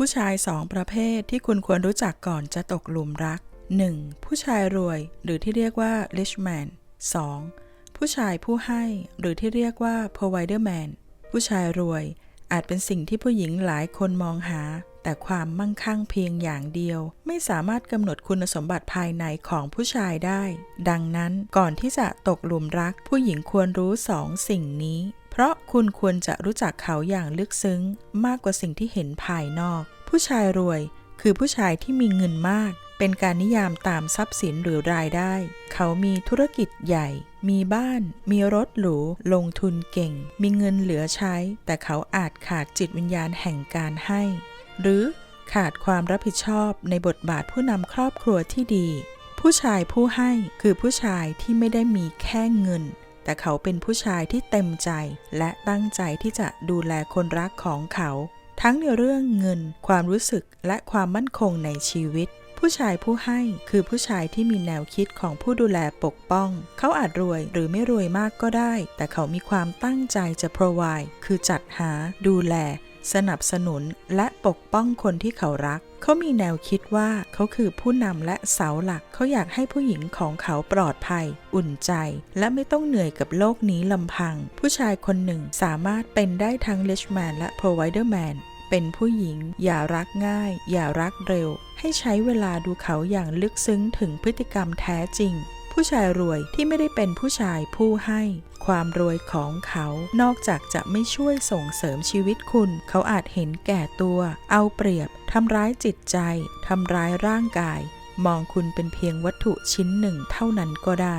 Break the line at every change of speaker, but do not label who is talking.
ผู้ชายสองประเภทที่คุณควรรู้จักก่อนจะตกหลุมรัก 1. ผู้ชายรวยหรือที่เรียกว่า rich man 2. ผู้ชายผู้ให้หรือที่เรียกว่า provider man ผู้ชายรวยอาจเป็นสิ่งที่ผู้หญิงหลายคนมองหา แต่ความมั่งคั่งเพียงอย่างเดียว ไม่สามารถกำหนดคุณสมบัติภายในของผู้ชายได้ ดังนั้นก่อนที่จะตกหลุมรัก ผู้หญิงควรรู้สองสิ่งนี้ เพราะคุณควรจะรู้จักเขาอย่างลึกซึ้งมากกว่าสิ่งที่เห็นภายนอก ผู้ชายรวยคือผู้ชายที่มีเงินมาก เป็นการนิยามตามทรัพย์สินหรือรายได้ เขามีธุรกิจใหญ่ มีบ้าน มีรถหรู ลงทุนเก่ง มีเงินเหลือใช้ แต่เขาอาจขาดจิตวิญญาณแห่งการให้ หรือขาดความรับผิดชอบในบทบาทผู้นำครอบครัวที่ดี ผู้ชายผู้ให้คือผู้ชายที่ไม่ได้มีแค่เงิน แต่เขาเป็นผู้ชายที่เต็มใจและตั้งใจที่จะดูแลคนรักของเขา ทั้งในเรื่องเงิน ความรู้สึกและความมั่นคงในชีวิต ผู้ชายผู้ให้คือผู้ชายที่มีแนวคิดของผู้ดูแลปกป้อง เขาอาจรวยหรือไม่รวยมากก็ได้ แต่เขามีความตั้งใจจะ provide คือจัดหาดูแล สนับสนุนและปกป้องคนที่เขารัก เขามีแนวคิดว่าเขาคือผู้นำและเสาหลัก เขาอยากให้ผู้หญิงของเขาปลอดภัย อุ่นใจ และไม่ต้องเหนื่อยกับโลกนี้ลำพัง ผู้ชายคนหนึ่งสามารถเป็นได้ทั้ง rich man และ provider man เป็นผู้หญิง อย่ารักง่าย อย่ารักเร็ว ให้ใช้เวลาดูเขาอย่างลึกซึ้งถึงพฤติกรรมแท้จริง ผู้ชายรวยที่ไม่ได้เป็นผู้ชายผู้ให้ ความรวยของเขา นอกจากจะไม่ช่วยส่งเสริมชีวิตคุณ เขาอาจเห็นแก่ตัว เอาเปรียบ ทำร้ายจิตใจ ทำร้ายร่างกาย มองคุณเป็นเพียงวัตถุชิ้นหนึ่งเท่านั้นก็ได้